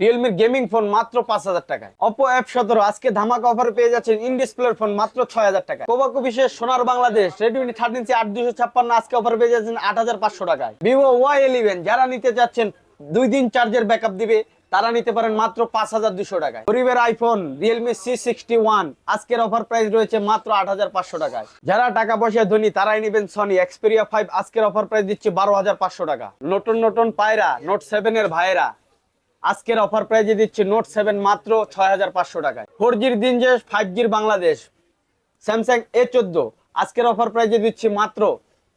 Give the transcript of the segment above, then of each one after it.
রিয়েলমির gaming phone মাত্র পাঁচ হাজার টাকায়। অপো এফ সতেরো আজকে ধামাকা অফার পেয়ে যাচ্ছেন ইন ডিসপ্লের ফোন মাত্র ছয় হাজার টাকায়। কোবাকো বিশেষ সোনার বাংলাদেশ রেডমি থার্টিন সি আট দুশো ছাপ্পান্ন আজকে অফার পেয়ে যাচ্ছেন আট হাজার পাঁচশো টাকায়। ভিভো ওয়াই ইলেভেন যারা নিতে যাচ্ছেন দুই দিন চার্জের ব্যাকআপ দিবে, তারা নিতে পারেন মাত্র পাঁচ হাজার দুশো টাকায়। গরিবের iPhone Realme C sixty one আজকের অফার প্রাইস রয়েছে মাত্র আট হাজার পাঁচশো টাকায়। যারা টাকা পয়সা ধনী, তারাই নেবেন সনি এক্সপেরিয়া ফাইভ আজকের অফার প্রাইস দিচ্ছে বারো হাজার পাঁচশো টাকা। নতুন নতুন পায়রা নোট সেভেন এর ভাইরা আজকের অফার প্রাইজে দিচ্ছে নোট সেভেন মাত্র ছয় হাজার পাঁচশো টাকায়। ফোর জির দিন যে ফাইভ জির বাংলাদেশ স্যামসাং এ চোদ্দ, আজকের অফার প্রাইজে দিচ্ছি মাত্র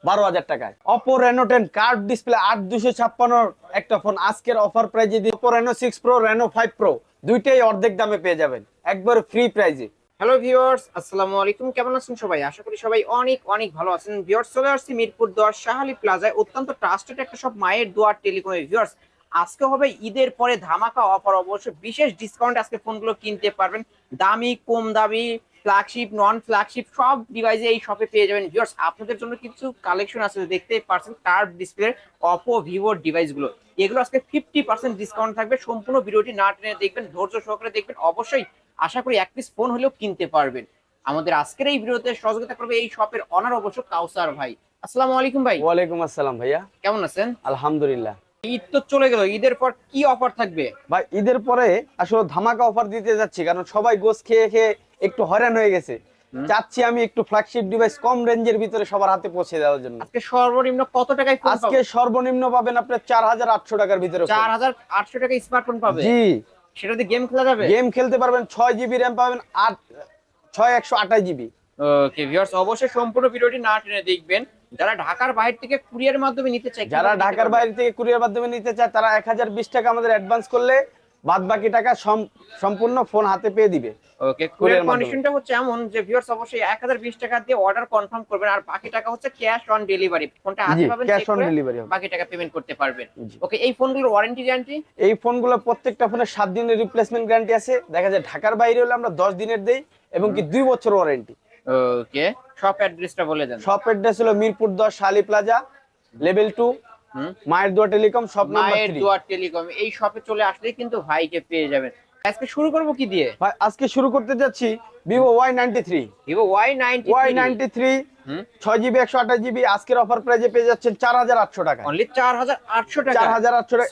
বারো হাজার টাকায়। Oppo Reno ten curved display আট দুশো ছাপ্পান্নর একটা ফোন আজকের অফার প্রাইজে দিয়ে Oppo Reno six pro Reno five pro দুইটাই অর্ধেক দামে পেয়ে যাবেন, একবার ফ্রি প্রাইজে হ্যালো ভিউয়ার্স আসসালামু আলাইকুম, কেমন আছেন সবাই? আশা করি সবাই অনেক অনেক ভালো আছেন। ভিউয়ার্স চলে আসছি মিরপুর দশ, শাহালি প্লাজায় অত্যন্ত ট্রাস্টেড একটা সব মায়ের দোয়ার টেলিকমের ভিউয়ার্স আজকে হবে ঈদের পরে ধামাকা অফার অবশ্য বিশেষ ডিসকাউন্ট আজকে ফোনগুলো কিনতে পারবেন। দামি কম দামি ফ্ল্যাগশিপ নন ফ্ল্যাগশিপ সব ডিভাইসে এই শপে পেয়ে যাবেন। ভিউয়ার্স আপনাদের জন্য কিছু কালেকশন আছে দেখতে পারছেন কার্ভ ডিসপ্লের অপো ভিভোর ডিভাইসগুলো এগুলো আজকে ফিফটি পার্সেন্ট ডিসকাউন্ট থাকবে। সম্পূর্ণ ভিডিওটি না টেনে দেখবেন ধৈর্য সহকারে দেখবেন। অবশ্যই আশা করি এক পিস ফোন হলেও কিনতে পারবেন। আমাদের আজকের এই ভিডিওতে সহযোগিতা করবে এই শপের অনার অবশ্য কাউসার ভাই। আসসালামু আলাইকুম ভাই। ওয়ালাইকুম আসসালাম ভাইয়া। কেমন আছেন? আলহামদুলিল্লাহ। ঈদ তো চলে গেল ঈদের পর কি অফার থাকবে? ভাই ঈদের পরে আসলে ধামাকা অফার দিতে যাচ্ছি কারণ সবাই গোস খেয়ে খেয়ে একটু হয়রান হয়ে গেছে। চাচ্ছি আমি একটু ফ্ল্যাগশিপ ডিভাইস কম রেঞ্জের ভিতরে সবার হাতে পৌঁছে দেওয়ার জন্য। আজকে সর্বনিম্ন কত টাকায় আজকে সর্বনিম্ন পাবেন আপনার চার হাজার আটশো টাকার ভিতরে। চার হাজার আটশো টাকায় স্মার্টফোন পাবে? জি। সেটাতে গেম খেলা যাবে? গেম খেলতে পারবেন ছয় জিবি র্যাম পাবেন আট ছয় একশো আঠাশ জিবি ওকে ভিউয়ার্স অবশ্যই সম্পূর্ণ ভিডিওটি না টেনে দেখবেন। যারা ঢাকার বাইরে থেকে কুরিয়ার মাধ্যমে নিতে চায় যারা ঢাকার বাইরে থেকে কুরিয়ার মাধ্যমে নিতে চায় তারা এক হাজার বিশ টাকা আমাদের অ্যাডভান্স করলে বাদ বাকি টাকা সম্পূর্ণ ফোন হাতে পেয়ে দিবে। ওকে কুরিয়ার কন্ডিশনটা হচ্ছে এমন যে ভিউয়ার্স অবশ্যই 1020 টাকা দিয়ে অর্ডার কনফার্ম করবেন আর বাকি টাকা হচ্ছে ক্যাশ অন ডেলিভারি ফোনটা হাতে পাবেন ক্যাশ অন ডেলিভারি বাকি টাকা পেমেন্ট করতে পারবেন। ওকে এই ফোনগুলোর ওয়ারেন্টি গ্যারান্টি এই ফোনগুলো প্রত্যেকটা ফোনের সাত দিনের রিপ্লেসমেন্ট গ্যারান্টি আছে। দেখা যায় ঢাকার বাইরে হলে আমরা দশ দিনের দেই এবং কি দুই বছর ওয়ারেন্টি ওকে শপ অ্যাড্রেসটা বলে দেন। শপ অ্যাড্রেস হলো মিরপুর দশ শালি প্লাজা লেভেল টু হুম। মায়ের দোয়া টেলিকম শপ নাম্বার মায়ের থ্রি দুয়ার টেলিকম এই শপে চলে আসলে কিন্তু ভাইকে পেয়ে যাবেন। আজকে শুরু করব কি দিয়ে? ভাই আজকে শুরু করতে যাচ্ছি Vivo Y ninety three Vivo Y ninety Y ninety three ছয় জিবি একশো আঠাশ জিবি আজকের অফার প্রাইজে পেয়ে যাচ্ছেন চার হাজার আটশো টাকা। অনলি চার হাজার আটশো টাকা। চার হাজার আটশো টাকা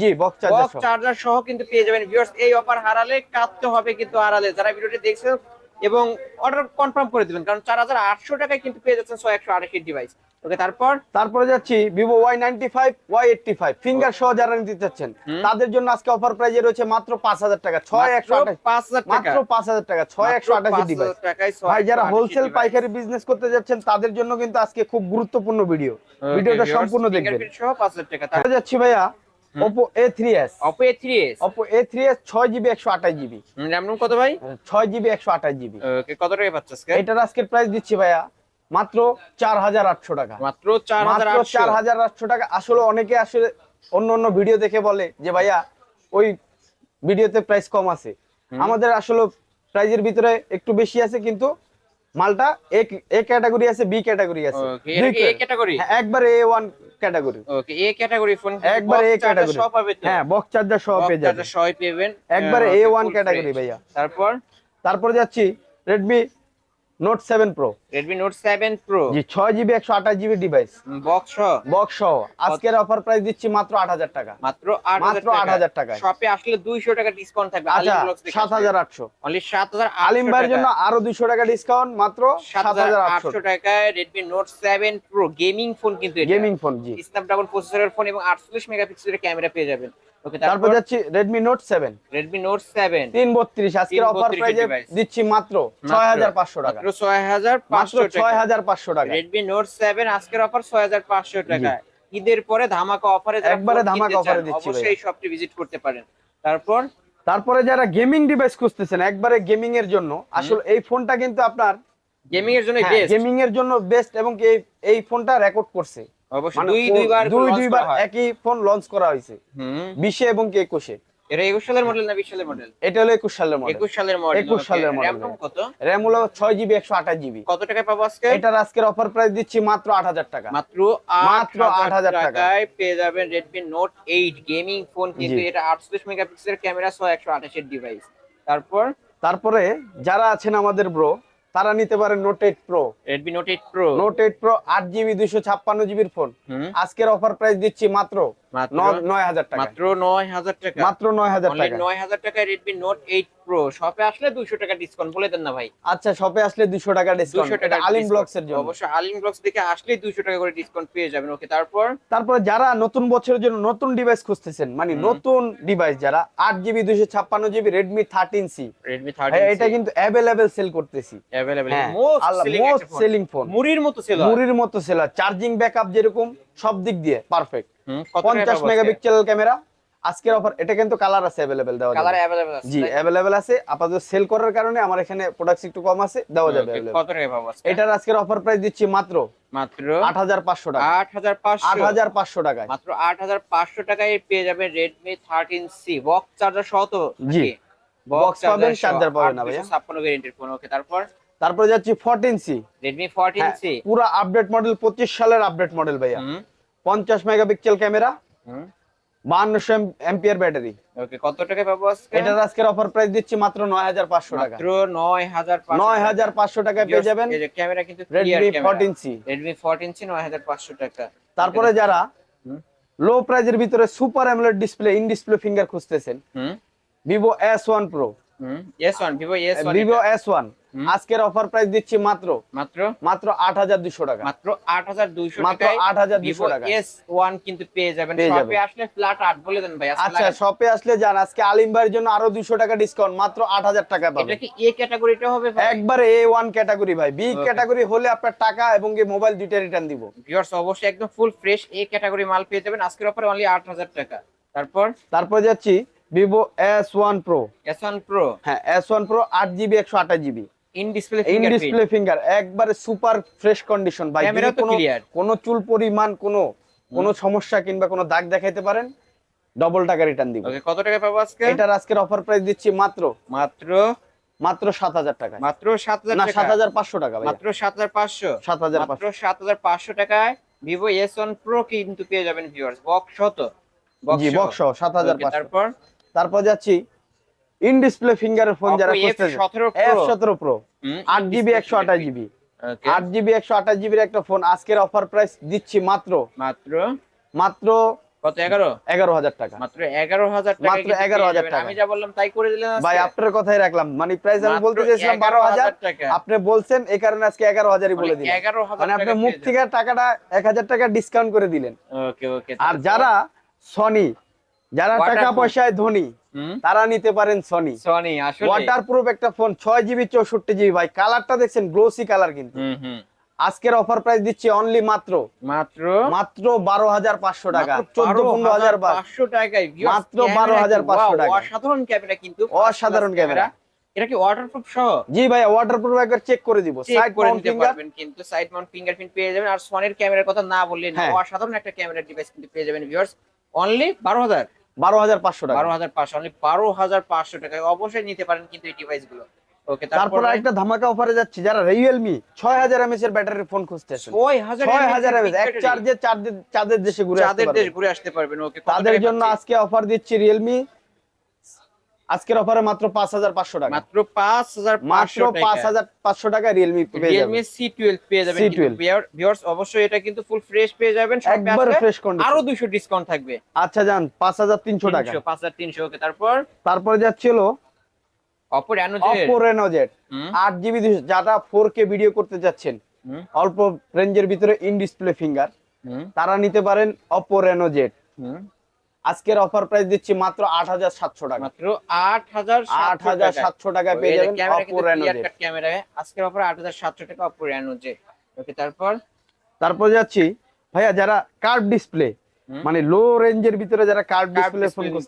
জি বক্স চার্জার বক্স চার্জার সহ কিন্তু পেয়ে যাবেন। ভিউয়ার্স এই অফার হারালে কাটতে হবে কিন্তু হারালে। যারা ভিডিওটি দেখছেন এবং অর্ডার কনফার্ম করে দিবেন কারণ চার হাজার আটশো টাকায় কিন্তু পেয়ে যাচ্ছেন ছয় একশো আটাশি ডিভাইস ওকে তারপর? তারপরে যাচ্ছি Vivo Y ninety five Y eighty five finger সহ যারা নিতে চাচ্ছেন তাদের জন্য আজকে অফার প্রাইজে রয়েছে মাত্র পাঁচ হাজার টাকা ছয় একশো পাঁচ হাজার টাকা। মাত্র পাঁচ হাজার টাকা ছয় একশো আঠাশি ডিভাইস ভাই যারা হোলসেল পাইকারি বিজনেস করতে যাচ্ছেন তাদের জন্য কিন্তু আজকে খুব গুরুত্বপূর্ণ ভিডিও ভিডিওটা সম্পূর্ণ দেখবেন। পাঁচ হাজার টাকা। যাচ্ছি ভাইয়া ওপো এ থ্রি এস ছয় জিবি একশো আঠাশ জিবি কত ভাই? ছয় জিবি একশো আঠাশ জিবি ওকে কত টাকা পাচ্ছে আজকে? এটার আজকের প্রাইস দিচ্ছি ভাইয়া মাত্র চার হাজার আটশো টাকা। মাত্র চার হাজার মাত্র চার হাজার আটশো টাকা। আসলে অনেকে আসলে অন্য অন্য ভিডিও দেখে বলে যে ভাইয়া ওই ভিডিওতে প্রাইস কম আছে। আমাদের আসলে প্রাইজের ভিতরে একটু বেশি আছে কিন্তু মালটা এ ক্যাটাগরি আছে বি ক্যাটাগরি আছে। একবার এ ক্যাটাগরি একবারে A one category okay A category phone একবারে এ ক্যাটাগরি সব পাবে হ্যাঁ বক্স চার্জার সব পেয়ে যাবেন। চার্জার সবাই পেবেন একবারে এ ওয়ান ক্যাটাগরি ভাইয়া। তারপর? তারপরে যাচ্ছি Redmi Note seven pro Redmi Note 7 Pro জি ডিভাইস বক্স সহ? বক্স সহ। আজকের অফার প্রাইস দিচ্ছি মাত্র আট হাজার টাকা। মাত্র 8000 মাত্র টাকা। 8000। শপে আসলে 200 টাকা ডিসকাউন্ট থাকবে। আচ্ছা সাত হাজার আটশো। অনলি 7800 আলিম ভাইয়ের জন্য আরও দুইশো টাকা ডিসকাউন্ট মাত্র সাত হাজার আটশো। 7800 টাকায় Redmi Note 7 Pro gaming phone কিন্তু গেমিং ফোন জি। স্ন্যাপড্রাগন প্রসেসরের ফোন এবং 48 মেগাপিক্সেলের ক্যামেরা পেয়ে যাবেন। তারপর তারপর যাচ্ছি Redmi Note seven Redmi Note 7 তিন বত্রিশ আজকের অফার 332 device। দিচ্ছি মাত্র ছয় হাজার পাঁচশো টাকা। মাত্র 6500 টাকা। ছয় হাজার পাঁচশো টাকা। রেডমি নোট সেভেন আজকের অফার ছয় হাজার পাঁচশো টাকা। ঈদের পরে ধামাকা অফারে একবারে ধামাকা এ দিচ্ছি অবশ্যই শপটি ভিজিট করতে পারেন। তারপর? তারপরে যারা গেমিং ডিভাইস খুঁজতেছেন একবারে গেমিং এর জন্য আসলে এই ফোনটা কিন্তু আপনার গেমিং এর জন্য বেস্ট গেমিং এর জন্য বেস্ট এবং এই ফোনটা রেকর্ড করছে। অবশ্যই। মানে দুই দুইবার দুই দুইবার একই ফোন লঞ্চ করা হয়েছে। বিশে এবং কি একুশে? এটা একুশ সালের মডেল না বিশ সালের মডেল এটা হলো একুশ সালের মডেল একুশ সালের মডেল 21 সালের model কত? র্যাম হলো ছয় জিবি একশো আঠাশ জিবি কত টাকায় পাবো আজকে? এটার আজকের অফার প্রাইস দিচ্ছি মাত্র আট হাজার টাকা। মাত্র মাত্র 8000 8,000 টাকা। টাকায় পেয়ে যাবেন Redmi Note 8 গেমিং ফোন কিন্তু। এটা 48 মেগাপিক্সেলের ক্যামেরা সহ 128 এর ডিভাইস তারপর? তারপরে যারা আছেন আমাদের ব্রো তারা নিতে পারে Note eight pro Redmi Note eight pro Note eight pro আট জিবি দুইশো ছাপ্পান্ন জিবির ফোন আজকের অফার প্রাইস দিচ্ছি মাত্র নয় আচ্ছা, তারপর? যারা নতুন বছরের জন্য নতুন ডিভাইস খুঁজতেছেন মানে নতুন ডিভাইস যারা আট জিবি দুইশো ছাপ্পান্ন GB Redmi thirteen C Redmi thirteen এটা কিন্তু অ্যাভেলেবেল সেল করতেছি। সেলিং হ্যাঁ, ফোন মুড়ির মতো মুড়ির মতো সেল চার্জিং ব্যাকআপ যেরকম। সব দিক দিয়ে পারফেক্ট পঞ্চাশ মেগাপিক্সেল ক্যামেরা আজকের অফার এটা কিন্তু কালার আছে অ্যাভেলেবেল দেওয়া কালার যাবে अवेलेबल আছে জি অ্যাভেলেবেল আছে আপাতত সেল করার কারণে আমার এখানে প্রোডাক্ট একটু কম আছে দেওয়া যাবে Okay, available। কত টাকা পাবো আজকে এটার আজকের অফার প্রাইস দিচ্ছি মাত্র মাত্র আট হাজার পাঁচশো টাকা আট হাজার পাঁচশো আট হাজার পাঁচশো টাকায় মাত্র আট হাজার পাঁচশো টাকায় পেয়ে যাবেন Redmi thirteen C box charger সহ তো জি। Box পাবেন, charger পাবেন না ভাইয়া। ছাপ্পান্ন ভেরিয়েন্টের ফোন ওকে তারপর তারপরে যাচ্ছি 14C Redmi 14C হ্যাঁ, পুরো আপডেট মডেল 25 সালের আপডেট মডেল ভাইয়া। 50 megapixel camera 5200 ampere battery okay কত টাকা পাবো আজকে? আজকের অফার প্রাইস দিচ্ছি মাত্র 9500 টাকা। মাত্র 9500 9500 টাকায় পেয়ে যাবেন এই যে ক্যামেরা কিন্তু Redmi 14C Redmi 14C 9500 টাকা। তারপরে যারা লো প্রাইজের ভিতরে super AMOLED display in display finger খুঁজতেছেন। ভিভো S1 Pro আজকের অফার প্রাইস দিচ্ছি মাত্র। মাত্র? মাত্র 8200 টাকা। মাত্র মাত্র 8200 টাকা। কিন্তু পেয়ে যাবেন। শপে আসলে ফ্ল্যাট বলে দেন ভাই আচ্ছা শপে আসলে যান আজকে আলিম ভাইয়ের জন্য আরও টাকা ডিসকাউন্ট মাত্র 8000 টাকা পাবেন। এটা কি এ ক্যাটাগরিটা হবে ভাই? এ ওয়ান ক্যাটাগরি ভাই। বি ক্যাটাগরি হলে আপনার টাকা এবং এই মোবাইল দুইটা রিটার্ন দিব। ভিউয়ার্স অবশ্যই একদম ফুল ফ্রেশ এ ক্যাটাগরি মাল পেয়ে যাবেন। আজকের অফারে অনলি 8000 টাকা। তারপর? তারপর যাচ্ছি Vivo S one pro S one pro হ্যাঁ এস ওয়ান প্রো আট জিবি একশো আঠাশ GB in display in display finger একবারে সুপার ফ্রেশ কন্ডিশন ভাই কোনো কোনো চুল পরিমাণ কোনো কোনো সমস্যা কিংবা কোনো দাগ দেখাইতে পারেন ডবল টাকা রিটার্ন দিব। ওকে কত টাকা পাবো আজকে? এটার আজকের অফার প্রাইস দিচ্ছি মাত্র মাত্র? মাত্র সাত হাজার টাকা মাত্র সাত হাজার না সাত হাজার পাঁচশো টাকা মাত্র সাত হাজার পাঁচশো? সাত হাজার মাত্র সাত হাজার পাঁচশো টাকায় ভিভো এস ওয়ান প্রো কিন্তু পেয়ে যাবেন ভিউয়ার্স বক্স শত জি বক্স সাত হাজার তারপর? তারপর যাচ্ছি ইন ডিসপ্লে ফিঙ্গারের ফোন যারা খুঁজতেছে। F17 Pro এফ সতেরো প্রো আট জিবি একশো আঠাশ জিবি আট জিবি একশো আঠাশ জিবির একটা ফোন আজকের অফার প্রাইস দিচ্ছি মাত্র মাত্র? মাত্র কত এগারো? এগারো হাজার টাকা। মাত্র এগারো হাজার টাকা মাত্র 11,000 টাকা। আমি যা বললাম তাই করে দিলেন? ভাই আপনার কথাই রাখলাম। মানে প্রাইস আমি বলতে চাইছিলাম বারো হাজার। 11,000 টাকা। আপনি বলছেন এই কারণে আজকে এগারো হাজারই বলে দিলেন। এগারো হাজার মানে আপনি মুখ থেকে টাকাটা এক হাজার টাকা ডিসকাউন্ট করে দিলেন। ওকে ওকে আর যারা সনি যারা টাকা পয়সায় ধনী তারা নিতে পারেন সনি সনি আসলে ওয়াটার প্রুফ একটা ফোন ছয় জিবি চৌষট্টি জিবি ভাই কালারটা দেখছেন গ্লোসি কালার কিন্তু। হুম হুম। আজকের অফার প্রাইস দিচ্ছি অনলি মাত্র। মাত্র? মাত্র বারো হাজার পাঁচশো টাকা চোদ্দ পনেরো হাজার বার 12,500 টাকায় মাত্র ক্যামেরা 12,500 কি- টাকা। অসাধারণ ক্যামেরা কিন্তু। অসাধারণ ক্যামেরা। এটা কি ওয়াটারপ্রুফ সহ? জি ভাই ওয়াটার প্রুফ একবার চেক করে দিব। সাইড মাউন্ট নিতে পারবেন কিন্তু সাইড মাউন্ট ফিঙ্গারপ্রিন্ট পেয়ে যাবেন। আর সনির ক্যামেরার কথা না বললেন হ্যাঁ। অসাধারণ একটা ক্যামেরা ডিভাইস কিন্তু পেয়ে যাবেন ভিউয়ার্স অনলি বারো হাজার। বারো হাজার পাঁচশো টাকা। বারো হাজার পাঁচশো অনলি বারো হাজার পাঁচশো টাকায় অবশ্যই নিতে পারেন কিন্তু এই ডিভাইসগুলো ওকে তারপর একটা ধামাকা অফারে যাচ্ছে যারা রিয়েলমি ছয় হাজার এমএস এর ব্যাটারি ফোন খুঁজতে ছয় হাজার এমএস এক চার্জে চাঁদের দেশে ঘুরে চাঁদের দেশ ঘুরে আসতে পারবেন ওকে তাদের জন্য আজকে অফার দিচ্ছি রিয়েলমি আজকের অফারে মাত্র পাঁচ হাজার পাঁচশো টাকা। মাত্র পাঁচ হাজার মাত্র পাঁচ হাজার পাঁচশো টাকা রিয়েলমি রিয়েলমি সি টুয়েলভ পেয়ে যাবেন C12 ভিউয়ার্স অবশ্যই এটা কিন্তু ফুল ফ্রেশ পেয়ে যাবেন। একবার ফ্রেশ কন্ডিশন আরও দুইশো ডিসকাউন্ট থাকবে। আচ্ছা যান পাঁচ হাজার তিনশো টাকা। পাঁচ হাজার তিনশো ওকে তারপর? তারপরে যাচ্ছিল Oppo Reno Oppo Reno Z আট জিবি যারা ফোর কে ভিডিও করতে যাচ্ছেন অল্প রেঞ্জের ভিতরে ইন ডিসপ্লে ফিঙ্গার তারা নিতে পারেন অপো রেনো জেড আজকের অফার প্রাইস দিচ্ছি মাত্র আট হাজার সাতশো টাকা। মাত্র আট হাজার আট হাজার সাতশো টাকায় পেয়ে যাবেন ক্যামেরা অপো রেনো আজকের অফার আট হাজার সাতশো টাকা অপো রেনো ওকে তারপর? তারপর যাচ্ছি। ভাইয়া যারা কার্ভ ডিসপ্লে মানে লো রেঞ্জের ভিতরে যারা কার্ভ ডিসপ্লে ফোন ও।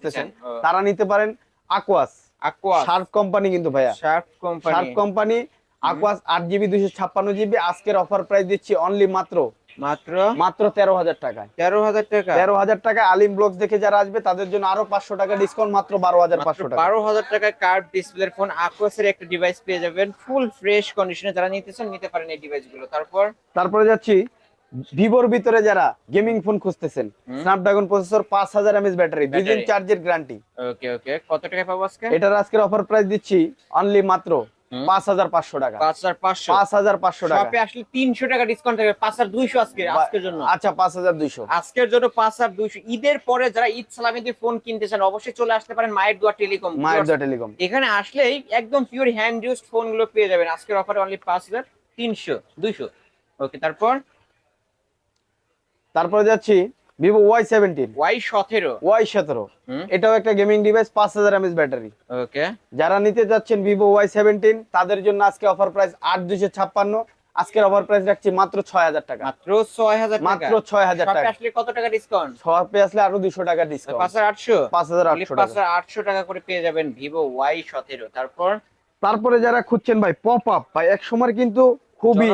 তারা নিতে পারেন আকোয়াস aqua শার্প কোম্পানি কিন্তু ভাইয়া। Sharp company Sharp company Aquos আট জিবি দুশো ছাপ্পান্ন জিবি আজকের অফার প্রাইস দিচ্ছি অনলি মাত্র মাত্র? মাত্র তেরো হাজার টাকায়। তেরো হাজার টাকা? তেরো হাজার টাকা আলিম ব্লগস দেখে যারা আসবে তাদের জন্য আরও পাঁচশো টাকা ডিসকাউন্ট মাত্র বারো হাজার পাঁচশো টাকা। বারো হাজার টাকায় কার্ভ ডিসপ্লের ফোন আকোয়াসের একটা ডিভাইস পেয়ে যাবেন। ফুল ফ্রেশ কন্ডিশনে যারা নিতে চান নিতে পারেন এই ডিভাইসগুলো। তারপর? তারপরে যাচ্ছি ভিভোর ভিতরে যারা গেমিং ফোন খুঁজতেছেন স্ন্যাপড্রাগন প্রসেসর পাঁচ হাজার এমএস ব্যাটারি দুই দিন চার্জের গ্যারান্টি ওকে ওকে কত টাকায় পাবো আজকে? এটার আজকের অফার প্রাইস দিচ্ছি অনলি মাত্র। পাঁচ হাজার পাঁচশো টাকা। পাঁচ হাজার পাঁচশো। পাঁচ হাজার পাঁচশো টাকা। আসলে তিনশো টাকা ডিসকাউন্ট থাকবে পাঁচ হাজার দুইশো আজকে আজকের জন্য। আচ্ছা পাঁচ হাজার দুইশো। আজকের জন্য পাঁচ হাজার দুইশো। ঈদের পরে যারা ঈদ সালামিদের ফোন কিনতে চান অবশ্যই চলে আসতে পারেন মায়ের দোয়া টেলিকম। মায়ের টেলিকম। এখানে আসলেই একদম পিওর হ্যান্ড ইউজড ফোনগুলো পেয়ে যাবেন। আজকের অফারে অনলি পাঁচ হাজার তিনশো দুইশো। ওকে তারপর? তারপরে যাচ্ছি। ভিভো ওয়াই সেভেন্টিন ওয়াই সতেরো। ওয়াই সতেরো। এটাও একটা গেমিং ডিভাইস পাঁচ হাজার এমএস ব্যাটারি ওকে যারা নিতে যাচ্ছেন ভিভো ওয়াই সেভেন্টিন তাদের জন্য আজকে অফার প্রাইস আট দুশো ছাপ্পান্ন। আজকের অফার প্রাইস রাখছি মাত্র ছয় হাজার টাকা। মাত্র ছয় হাজার মাত্র ছয় হাজার টাকা। আসলে কত টাকা ডিসকাউন্ট শপে আসলে আরও দুশো টাকা ডিসকাউন্ট পাঁচ হাজার আটশো? পাঁচ হাজার আটশো টাকা। হাজার আটশো টাকা করে পেয়ে যাবেন ভিভো ওয়াই সতেরো। তারপর? তারপরে যারা খুঁজছেন ভাই পপ আপ ভাই এক সময় কিন্তু খুবই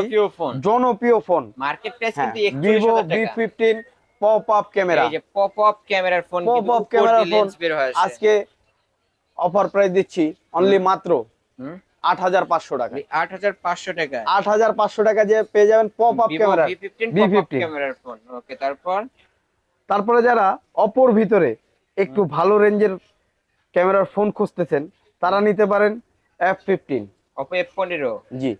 জনপ্রিয় ফোন মার্কেট প্রাইস কিন্তু Vivo V fifteen pop up camera এই যে পপ আপ ক্যামেরার ফোন পপ আপ ক্যামেরার ফোন আজকে অফার প্রাইস দিচ্ছি অনলি মাত্র আট হাজার পাঁচশো টাকা। আট হাজার পাঁচশো টাকা। আট হাজার পাঁচশো টাকা যে পেয়ে যাবেন pop up camera fifteen V15 ক্যামেরার ফোন ওকে তারপর? তারপরে যারা অপর ভিতরে একটু ভালো রেঞ্জের ক্যামেরার ফোন খুঁজতেছেন তারা নিতে পারেন এফ ফিফটিন অপো এফ পনেরো। জি।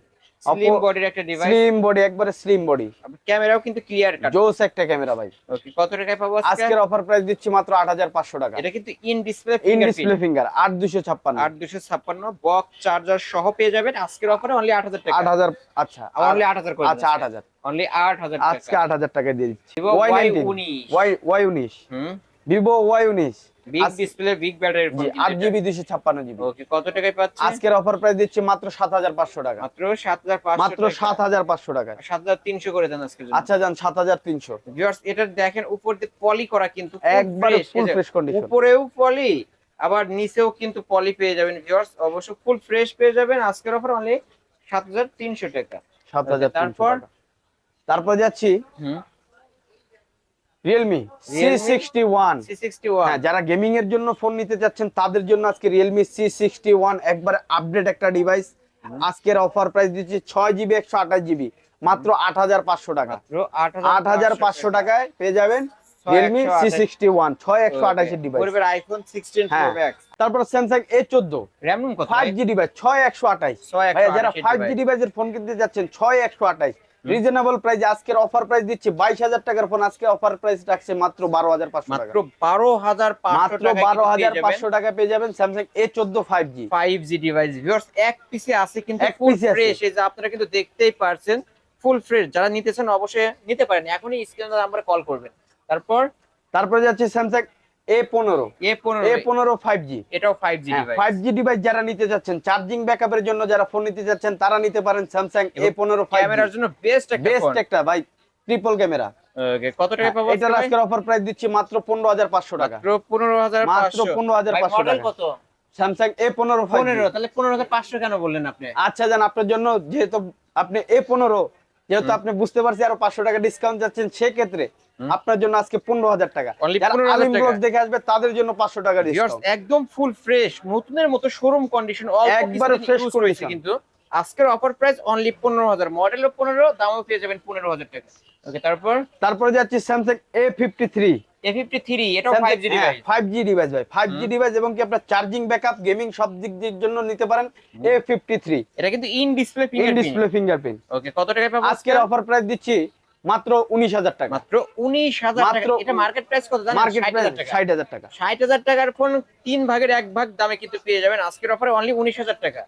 স্লিম বডির একটা ডিভাইস স্লিম বডি একবারে স্লিম বডি ক্যামেরাও কিন্তু ক্লিয়ার কাট জোস একটা ক্যামেরা ভাই। ওকে কত টাকায় পাবো আজকে? আজকের অফার প্রাইস দিচ্ছি মাত্র আট হাজার পাঁচশো টাকা। এটা কিন্তু in display in display finger আট দুশো ছাপ্পান্ন। আট দুশো ছাপ্পান্ন বক্স চার্জার সহ পেয়ে যাবেন আজকের অফারে অনলি আট হাজার টাকা। আট হাজার আচ্ছা অনলি আট হাজার করে আচ্ছা আট হাজার। অনলি আট হাজার আজকে টাকা। আট হাজার টাকা দিয়ে দিচ্ছি। ওয়াই Y নাইনটিন উনিশ। ওয়াই ওয়াই উনিশ। হুম। ভিভো ওয়াই উনিশ বিগ আজ- ডিসপ্লে বিগ ব্যাটারি জি আট জিবি দুশো ছাপ্পান্ন জিবি ওকে কত টাকায় পাচ্ছেন? আজকের অফার প্রাইস দিচ্ছি মাত্র সাত হাজার পাঁচশো টাকা। মাত্র সাত হাজার মাত্র সাত হাজার পাঁচশো টাকা। সাত হাজার তিনশো করে দেন আজকে আচ্ছা যান সাত হাজার তিনশো। এটা দেখেন উপর দিয়ে পলি করা কিন্তু full একবারে ফুল ফ্রেশ কন্ডিশন উপরেও পলি আবার নিচেও কিন্তু পলি পেয়ে যাবেন ভিউয়ার্স অবশ্য ফুল ফ্রেশ পেয়ে যাবেন। আজকের অফার অনলি সাত হাজার তিনশো টাকা। সাত হাজার তারপর? তারপর যাচ্ছি হুম। রিয়েলমি সি সিক্সটি ওয়ান হ্যাঁ যারা গেমিং এর জন্য ফোন নিতে যাচ্ছেন তাদের জন্য আজকে রিয়েলমি সি সিক্সটি ওয়ান একবার আপডেট একটা ডিভাইস আজকের অফার প্রাইস দিচ্ছি ছয় জিবি একশো আঠাশ জিবি মাত্র আট হাজার পাঁচশো টাকা। আট হাজার পাঁচশো টাকায় পেয়ে যাবেন রিয়েলমি সি সিক্সটি ওয়ান ছয় একশো আঠাশের ডিভাইস আইফোন সিক্সটিন তারপর স্যামসাং এ চোদ্দ ফাইভ জি ডিভাইস ছয় একশো ভাইয়া যারা ফাইভ জি। ডিভাইসের ফোন কিনতে যাচ্ছেন ছয় একশো আঠাইশ রিজনেবল প্রাইস আজকের অফার প্রাইস দিচ্ছি বাইশ হাজার টাকার ফোন আজকে অফার প্রাইস রাখছে মাত্র বারো হাজার পাঁচশো টাকা। মাত্র বারো হাজার মাত্র বারো হাজার পাঁচশো টাকা পেয়ে যাবেন স্যামসাং এ চোদ্দ five G five G device viewers এক পিসে আছে কিন্তু এক ফুল আছে। ফ্রেশ এই যে আপনারা কিন্তু দেখতেই পারছেন ফুল ফ্রেশ যারা নিতেছেন অবশ্যই নিতে পারেন। এখনই স্ক্রিনে নাম্বারে কল করবেন। তারপর? তারপরে যাচ্ছে স্যামসাং এ পনেরো। এ পনেরো এ পনেরো ফাইভ জি এটাও five G device five G device যারা নিতে যাচ্ছেন চার্জিং ব্যাকআপের জন্য যারা ফোন নিতে যাচ্ছেন তারা নিতে পারেন স্যামসাং এ পনেরো ফাইভ ক্যামেরার জন্য বেস্ট বেস্ট একটা ভাই ট্রিপল ক্যামেরা কত টাকা পাবো এটার আজকের অফার প্রাইস দিচ্ছি মাত্র পনেরো হাজার পাঁচশো টাকা। পনেরো হাজার মাত্র পনেরো হাজার পাঁচশো টাকা। কত? স্যামসাং এ পনেরো পনেরো তাহলে পনেরো হাজার পাঁচশো কেন বললেন আপনি? আচ্ছা জান আপনার জন্য যেহেতু আপনি এ পনেরো যেহেতু আপনি বুঝতে পারছি আরও পাঁচশো টাকা ডিসকাউন্ট যাচ্ছেন সেক্ষেত্রে। আপনার জন্য আজকে পনেরো হাজার টাকা। Only যারা 15,000 আলিম ব্লগ দেখে আসবে তাদের জন্য পাঁচশো টাকা একদম ফুল ফ্রেশ নতুনের মতো শোরুম কন্ডিশন একবারে fresh condition। কিন্তু আজকের অফার প্রাইস অনলি পনেরো হাজার। মডেলও পনেরো দামও পেয়ে যাবেন পনেরো হাজার টাকা। ওকে তারপর? তারপরে যাচ্ছি Samsung A fifty three A fifty three এটাও five G device five G device ভাই ফাইভ জি ডিভাইস এবং কি আপনার চার্জিং ব্যাকআপ গেমিং সব দিক দিক জন্য নিতে পারেন এ ফিফটি থ্রি এটা কিন্তু in display fingerprint display fingerprint okay কত টাকা পাবো আজকের অফার প্রাইস দিচ্ছি মাত্র উনিশ হাজার টাকা। মাত্র উনিশ হাজার টাকা। এটা মার্কেট প্রাইস কত জানেন? মার্কেট প্রাইস ষাট হাজার টাকা। ষাট হাজার টাকার ফোন তিন ভাগের এক ভাগ দামে কিন্তু পেয়ে যাবেন। আজকের অফারে অনলি উনিশ হাজার টাকা।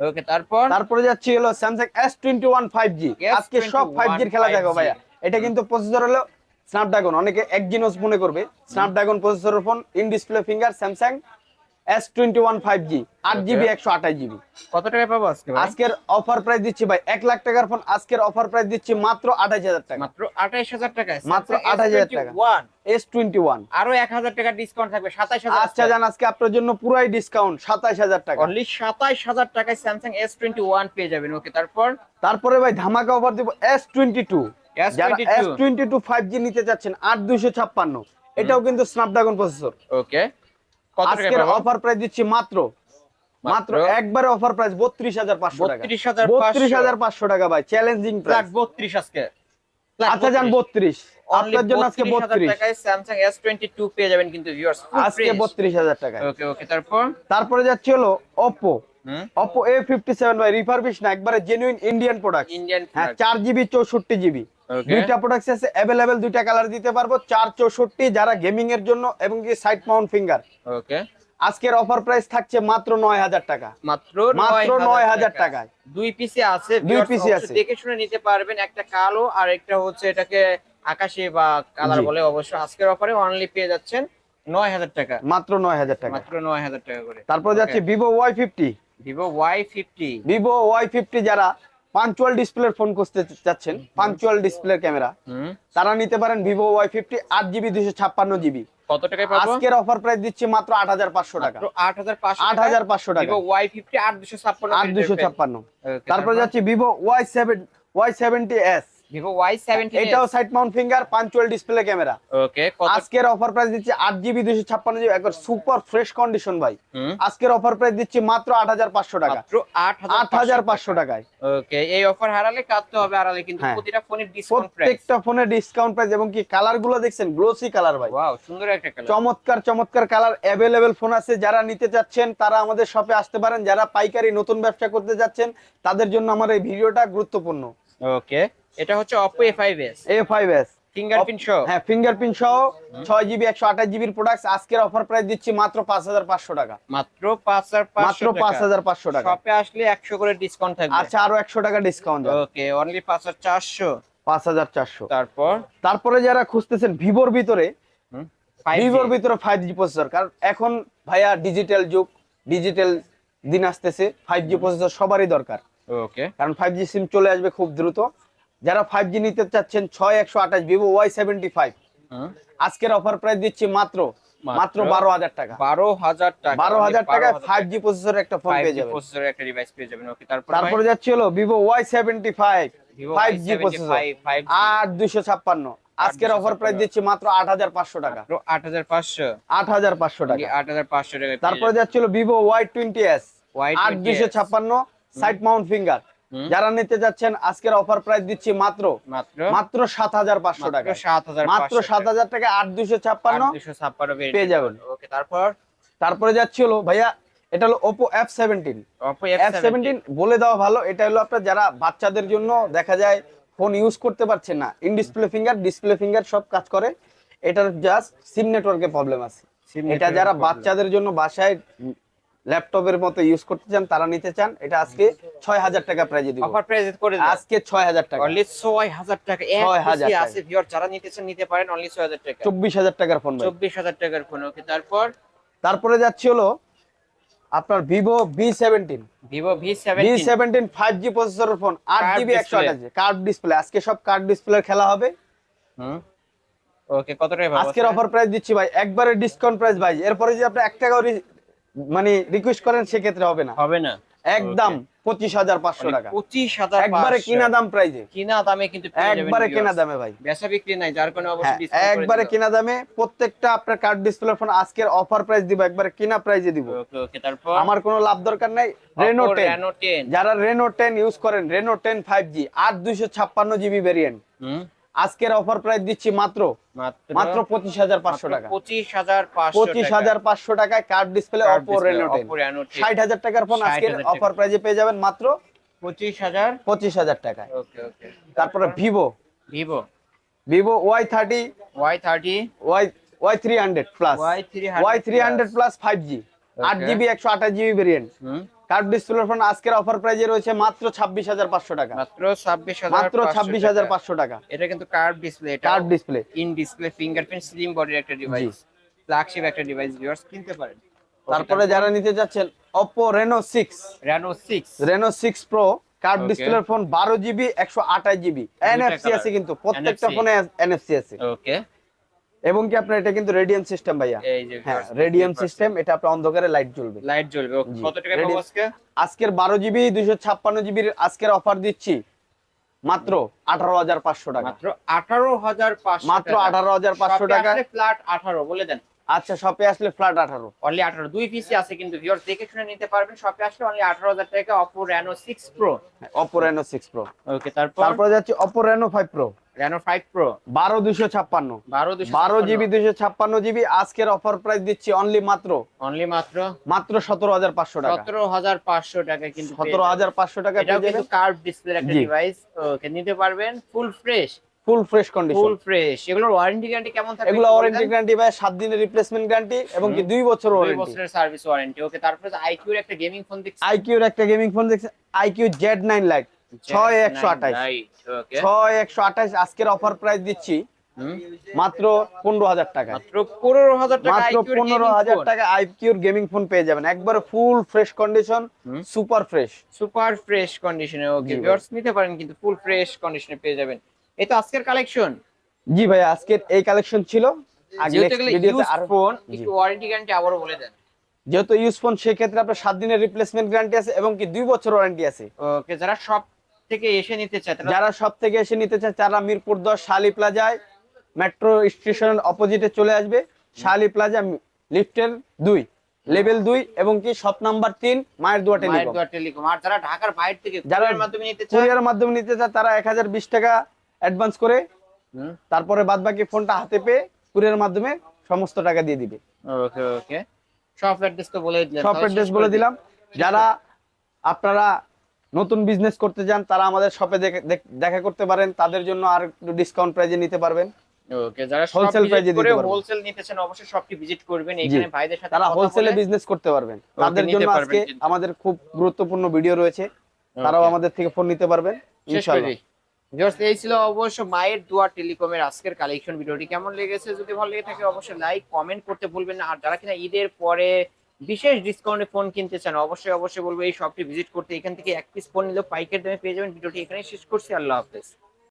ওকে তারপর? তারপরে যাচ্ছি হলো Samsung S twenty one five G আজকে সব ফাইভ জির খেলা দেখো ভাইয়া। এটা কিন্তু প্রসেসর হলো স্ন্যাপড্রাগন অনেকে একজিনোস মনে করবে। Snapdragon processor phone in display finger Samsung S twenty one five G আট. জিবি একশো আঠাশ জিবি কত টাকায় পাবো আজকে ভাই? আজকের অফার প্রাইস দিচ্ছি ভাই এক লাখ টাকার ফোন আজকের অফার প্রাইস দিচ্ছি মাত্র আঠাশ হাজার টাকা। মাত্র আঠাইশ হাজার টাকায়। মাত্র Samsung 28,000 টাকা। S21 এস টোয়েন্টি ওয়ান আরও এক হাজার টাকা ডিসকাউন্ট থাকবে সাতাইশ হাজার আচ্ছা জান আজকে আপনার জন্য পুরাই ডিসকাউন্ট সাতাইশ হাজার টাকা। অনলি সাতাইশ হাজার টাকায় স্যামসাং এস টোয়েন্টি ওয়ান পেয়ে যাবেন ওকে তারপর? তারপরে ভাই ধামাকা অফার দিব এস টোয়েন্টি টু যারা S22 S twenty two five G নিতে চাচ্ছেন আট দুইশো ছাপ্পান্ন। এটাও কিন্তু স্ন্যাপড্রাগন প্রসেসর ওকে টাকা আজকের অফার প্রাইস দিচ্ছি মাত্র। মাত্র? একবারে অফার প্রাইস বত্রিশ হাজার পাঁচশো টাকা। বত্রিশ হাজার পাঁচশো। টাকা ভাই চ্যালেঞ্জিং প্রাইস বত্রিশ আজকে। আচ্ছা যান বত্রিশ। আপনার জন্য আজকে বত্রিশ স্যামসাং এস টোয়েন্টি টু পেয়ে যাবেন কিন্তু আজকে বত্রিশ হাজার টাকা ওকে ওকে তারপর? তারপরে যাচ্ছে হলো Oppo Oppo A fifty seven ভাই রিফারবিশ না একবারে জেনুইন ইন্ডিয়ান প্রোডাক্ট ইন্ডিয়ান হ্যাঁ চার জিবি চৌষট্টি জিবি. দুইটা প্রোডাক্ট আছে অ্যাভেলেবেল দুইটা কালার দিতে পারব চার চৌষট্টি যারা গেমিং এর জন্য এবং কি সাইড মাউন্ট ফিঙ্গার ওকে আজকের অফার প্রাইস থাকছে মাত্র নয় হাজার টাকা। মাত্র মাত্র 9000 টাকায়। দুই পিসে আছে দুই পিসে আছে। দেখে শুনে নিতে পারবেন একটা কালো আর একটা হচ্ছে এটাকে আকাশি বা কালার বলে অবশ্য আজকের অফারে অনলি পেয়ে যাচ্ছেন নয় হাজার টাকা। মাত্র নয় হাজার টাকা। মাত্র নয় হাজার টাকা করে। তারপর যাচ্ছে Vivo Y fifty Vivo Y fifty Vivo Y fifty যারা পাঞ্চুয়াল ডিসপ্লের ফোন করতে চাচ্ছেন পাঞ্চুয়াল ডিসপ্লের ক্যামেরা। তারা নিতে পারেন ভিভো ওয়াই ফিফটি আট জিবি দুশো ছাপ্পান্ন জিবি। কত টাকায় পাবো? আজকের অফার প্রাইস দিচ্ছি মাত্র টাকা। টাকা। ভিভো তারপর? যাচ্ছে Vivo Y seven Y seventy S. Vivo Y seventy এটাও side mount finger punch hole display camera okay আজকের অফার প্রাইস দিচ্ছি আট জিবি দুশো ছাপ্পান্ন জিবি একবার সুপার ফ্রেশ কন্ডিশন ভাই। আজকের অফার প্রাইস দিচ্ছি মাত্র আট হাজার পাঁচশো টাকা। মাত্র আট হাজার পাঁচশো টাকায়। ওকে এই অফার হারালে কাটতে হবে হারালে কিন্তু হ্যাঁ। প্রতিটা ফোনের ডিসকাউন্ট প্রত্যেকটা ফোনে ডিসকাউন্ট প্রাইস এবং কি কালারগুলো দেখছেন? গ্লোসি কালার ভাই। ওয়াও সুন্দর একটা কালার চমৎকার চমৎকার কালার অ্যাভেলেবেল ফোন আছে। যারা নিতে চাচ্ছেন তারা আমাদের শপে আসতে পারেন। যারা পাইকারি নতুন ব্যবসা করতে যাচ্ছেন তাদের জন্য আমার এই ভিডিওটা গুরুত্বপূর্ণ। ওকে এটা হচ্ছে Oppo A5s A five S fingerprint সহ। হ্যাঁ ফিঙ্গারপ্রিন্ট সহ। জিবি একশো আঠাশ জিবির প্রোডাক্ট আজকের অফার প্রাইস দিচ্ছি মাত্র পাঁচ হাজার পাঁচশো টাকা। মাত্র 5500 মাত্র পাঁচ হাজার পাঁচশো টাকা। শপে আসলে 100 করে ডিসকাউন্ট থাকবে। আচ্ছা আরও একশো টাকা ডিসকাউন্ট ওকে অনলি 5400 পাঁচ হাজার চারশো। তারপর? তারপরে যারা খুঁজতেছেন ভিভোর ভিতরে 5G ভিভোর ভিতরে ফাইভ জি প্রসেসর কারণ এখন ভাইয়া ডিজিটাল যুগ ডিজিটাল দিন আসতেছে ফাইভ জি প্রসেসর সবারই দরকার। ওকে কারণ ফাইভ জি সিম চলে আসবে খুব দ্রুত। যারা ফাইভ জি নিতে চাচ্ছেন ছয় একশো আঠাশ ভিভো ওয়াই সেভেন্টি ফাইভ আজকের অফার প্রাইস দিচ্ছি মাত্র মাত্র বারো হাজার টাকা। 12000 টাকা। বারো হাজার টাকায় ফাইভ জি প্রসেসর একটা ফোন পেয়ে 5G যাবেন। প্রসেসরের একটা ডিভাইস পেয়ে যাবেন। ওকে তারপর তারপরে যাচ্ছে হলো Vivo Y seventy five five G processor 5G আট দুশো ছাপ্পান্ন। আজকের অফার প্রাইস দিচ্ছি মাত্র আট হাজার পাঁচশো টাকা। আট হাজার পাঁচশো। আট হাজার পাঁচশো টাকা। 8500 টাকা তারপরে যাচ্ছিল Vivo Y twenty S Y20s আট দুশো ছাপ্পান্ন সাইড মাউন্ট ফিঙ্গার। যারা নিতে যাচ্ছেন আজকের অফার প্রাইস দিচ্ছি মাত্র? মাত্র? সাত হাজার পাঁচশো টাকা মাত্র সাত হাজার টাকা আট দুশো ছাপ্পান্ন পেয়ে যাবেন। তারপর? তারপরে যাচ্ছি হলো ভাইয়া এটা হলো Oppo F seventeen F seventeen বলে দেওয়া ভালো এটা হলো আপনার যারা বাচ্চাদের জন্য দেখা যায় ফোন ইউজ করতে পারছে না। In display finger display finger সব কাজ করে। এটার জাস্ট সিম নেটওয়ার্কে প্রবলেম আছে। এটা যারা বাচ্চাদের জন্য বাসায় ল্যাপটপের মতো ইউজ করতে চান তারা নিতে চান এটা আজকে ছয় হাজার টাকা প্রাইজে দিব। অফার প্রাইস করে আজকে ছয় হাজার টাকা। অনলি 6000 টাকা। এক 6000 পিসি টাকা। আছে ভিউয়ার যারা নিতেছেন নিতে পারেন অনলি 6000 টাকা। চব্বিশ হাজার টাকার ফোন ভাই। 24000 টাকার ফোন ওকে তারপর? তারপরে যাচ্ছে হলো আপনার Vivo V seventeen Vivo V V17 seventeen five G প্রসেসরের ফোন আট জিবি একশো। আঠাশ কার্ড ডিসপ্লে আজকে সব কার্ড ডিসপ্লে খেলা হবে। হুম। ওকে কত টাকা আজকের অফার প্রাইস দিচ্ছি ভাই। একবারে ডিসকাউন্ট প্রাইস ভাই। এরপরে যদি আপনি এক টাকাও মানে রিকোয়েস্ট করেন সেক্ষেত্রে হবে না। হবে না? একদম পঁচিশ হাজার পাঁচশো টাকা। 25500 একবারে কিনা দাম প্রাইজে কিনা দামে কিন্তু একবারে। কেনা দামে ভাই। বেচা বিক্রি নাই যার কারণে হ্যাঁ একবারে কেনা দামে প্রত্যেকটা আপনার কার্ড ডিসপ্লে ফোন আজকের অফার প্রাইস দিব একবারে কিনা প্রাইজে দিব। তারপর? আমার কোনো লাভ দরকার নাই। রেনো টেন 10 যারা রেনো টেন ইউজ করেন রেনো টেন ফাইভ জি আট দুইশো ছাপ্পান্ন জিবি ভেরিয়েন্ট আজকের অফার প্রাইস দিচ্ছি মাত্র? মাত্র পঁচিশ হাজার পাঁচশো টাকা। 25500 পঁচিশ হাজার পাঁচশো টাকায় curve display Oppo Reno ten Oppo Reno 10 ষাট হাজার টাকার ফোন 60,000 আজকের অফার প্রাইজে পেয়ে যাবেন মাত্র 25000 পঁচিশ হাজার টাকায়। Okay okay. তারপরে Vivo. Vivo. Vivo Y thirty. Y30 Y Y three hundred plus. Y three hundred plus. Five G. আট জিবি একশো আঠাশ GB variant curve display phone আজকের অফার প্রাইজে রয়েছে মাত্র ছাব্বিশ হাজার পাঁচশো টাকা। মাত্র 26500 মাত্র ছাব্বিশ হাজার পাঁচশো টাকা। এটা কিন্তু কার্ভ ডিসপ্লে এটা curve display in display fingerprint slim বডির একটা ডিভাইস ফ্ল্যাগশিপ একটা ডিভাইস ভিউয়ার্স কিনতে পারেন। তারপরে যারা নিতে যাচ্ছেন Oppo Reno 6 Reno 6 Reno 6 Pro curve Okay. ডিসপ্লের ফোন বারো জিবি একশো আঠাশ জিবি এনএফসি আছে কিন্তু প্রত্যেকটা ফোনে এনএফসি আছে। ওকে এবং কি আপনার এটা কিন্তু রেডিয়াম সিস্টেম ভাইয়া? এই যে হ্যাঁ রেডিয়াম সিস্টেম এটা আপনার অন্ধকারে লাইট জ্বলবে। লাইট জ্বলবে কত টাকা পাবো আজকে? আজকের বারো জিবি দুইশো ছাপ্পান্ন জিবির আজকের অফার দিচ্ছি। মাত্র আঠারো হাজার পাঁচশো টাকা। মাত্র 18500 মাত্র আঠারো হাজার পাঁচশো টাকা। ফ্ল্যাট 18 বলে দেন। আচ্ছা শপে আসলে ফ্ল্যাট আঠারো। অনলি 18 দুই পিসি আছে কিন্তু ভিউয়ার্স দেখে শুনে নিতে পারবেন। শপে আসলে অনলি 18000 টাকা Oppo Reno 6 Pro Oppo Reno six Pro okay তারপর? তারপরে যাচ্ছে Oppo Reno five Pro Reno 5 Pro বারো দুশো ছাপ্পান্ন। 12 বারো জিবি দুশো ছাপ্পান্ন জিবি। আজকের অফার প্রাইস দিচ্ছি অনলি মাত্র। অনলি মাত্র? মাত্র সতেরো হাজার পাঁচশো টাকা। 17500 টাকা কিন্তু পেয়ে সতেরো হাজার পাঁচশো টাকা যাবেন। পেয়ে কিন্তু কার্ভ ডিসপ্লের একটা। ডিভাইস ওকে নিতে পারবেন full fresh full fresh condition full fresh এগুলোর ওয়ারেন্টি গ্যারান্টি কেমন থাকবে এগুলো ওয়ারেন্টি গ্যারান্টি ভাই সাত দিনের রিপ্লেসমেন্ট গ্যারান্টি এবং কি হুম। দুই বছর দুই ওয়ারেন্টি বছরের সার্ভিস ওয়ারেন্টি ওকে তারপরে আইকিউর একটা গেমিং ফোন দেখছি। আইকিউর একটা গেমিং ফোন দেখছে। আইকিউ জেড নাইন লাইট ছয় একশো আঠাশ। ছয় একশো আঠাশ আজকের অফার প্রাইস দিচ্ছি। মাত্র পনেরো হাজার টাকা পনেরো হাজার টাকা পনেরো হাজার টাকা আইকিউর গেমিং ফোন পেয়ে যাবেন। একবারে full fresh condition super fresh super fresh কন্ডিশনে ওকে ভিউয়ার্স নিতে পারেন কিন্তু ফুল ফ্রেশ কন্ডিশনে পেয়ে যাবেন। এই তো আজকের কালেকশন জি ভাই আজকের এই কালেকশন ছিল। যেহেতু ইউজ ফোন সেক্ষেত্রে আপনার সাত দিনের রিপ্লেসমেন্ট গ্যারান্টি আছে এবং কি দুই বছর ওয়ারেন্টি আছে। ওকে যারা সব থেকে এসে নিতে চায় যারা সব থেকে এসে নিতে চায় তারা মিরপুর দশ শালি প্লাজায় মেট্রো স্টেশন অপোজিটে চলে আসবে। শালি প্লাজা লিফটের দুই লেভেল দুই এবং কি শপ নাম্বার তিন মায়ের দোয়া মায়ের টেলিকম। দোয়া টেলিকম। আর যারা ঢাকার বাইরে থেকে যারা মাধ্যমে নিতে চায় কুরিয়ার মাধ্যমে নিতে চায় তারা এক হাজার বিশ টাকা অ্যাডভান্স করে তারপরে বাদ বাকি ফোনটা হাতে পেয়ে কুরিয়ার মাধ্যমে সমস্ত টাকা দিয়ে দিবে। ওকে ওকে। শপ অ্যাড্রেস তো বলে দিলেন। সব অ্যাড্রেস বলে দিলাম। যারা আপনারা নতুন বিজনেস করতে চান তারা আমাদের শপে দেখা করতে পারেন তাদের জন্য আর একটু ডিসকাউন্ট প্রাইজে নিতে পারবেন। ওকে যারা হোলসেল প্রাইজে দিতে করে হোলসেল নিতে চান অবশ্যই শপটি ভিজিট করবেন। এখানে ভাইদের সাথে তারা হোলসেলে বিজনেস করতে পারবেন। তাদের জন্য আজকে আমাদের খুব গুরুত্বপূর্ণ ভিডিও রয়েছে। তারাও আমাদের থেকে ফোন নিতে পারবেন ইনশাআল্লাহ। এই ছিল অবশ্য মায়ের দুয়ার টেলিকমের আজকের কালেকশন ভিডিওটি কেমন লেগেছে? যদি ভালো লেগে থাকে অবশ্যই লাইক কমেন্ট করতে ভুলবেন না। আর যারা কিনা ঈদের পরে বিশেষ ডিসকাউন্টে ফোন কিনতে চান, অবশ্যই অবশ্যই বলব এই শপটি ভিজিট করতে এখান থেকে এক পিস ফোন নিলেও পাইকের দামে পেয়ে যাবেন। ভিডিওটি এখানে শেষ করছি। আল্লাহ হাফেজ।